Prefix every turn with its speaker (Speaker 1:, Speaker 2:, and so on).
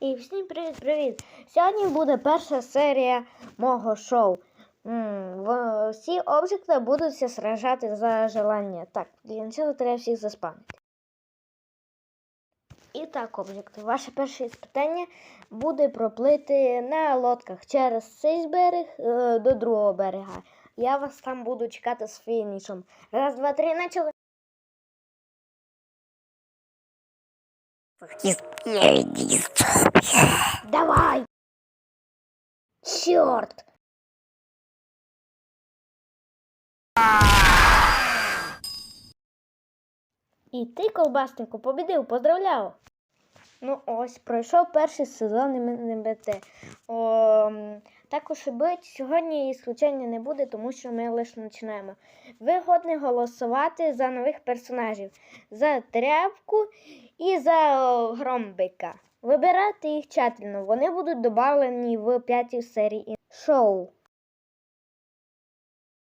Speaker 1: І всім привіт-привіт! Сьогодні буде перша серія мого шоу. Всі об'єкти будуть сражати за желання. Так, для цього треба всіх заспамити. І так, об'єкти. Ваше перше іспитання буде проплити на лодках через цей берег е, до другого берега. Я вас там буду чекати з фінішем. Раз, два, три, почали. Давай! Черт! І ти, ковбаснику, побідив, поздравляю! Ну ось, пройшов перший сезон МНБТ. О, м, також бить, сьогодні ісключення не буде, тому що ми лише починаємо. Ви годні голосувати за нових персонажів, за тряпку і за громбика. Вибирайте їх тщательно, вони будуть додавлені в п'ятій серії шоу.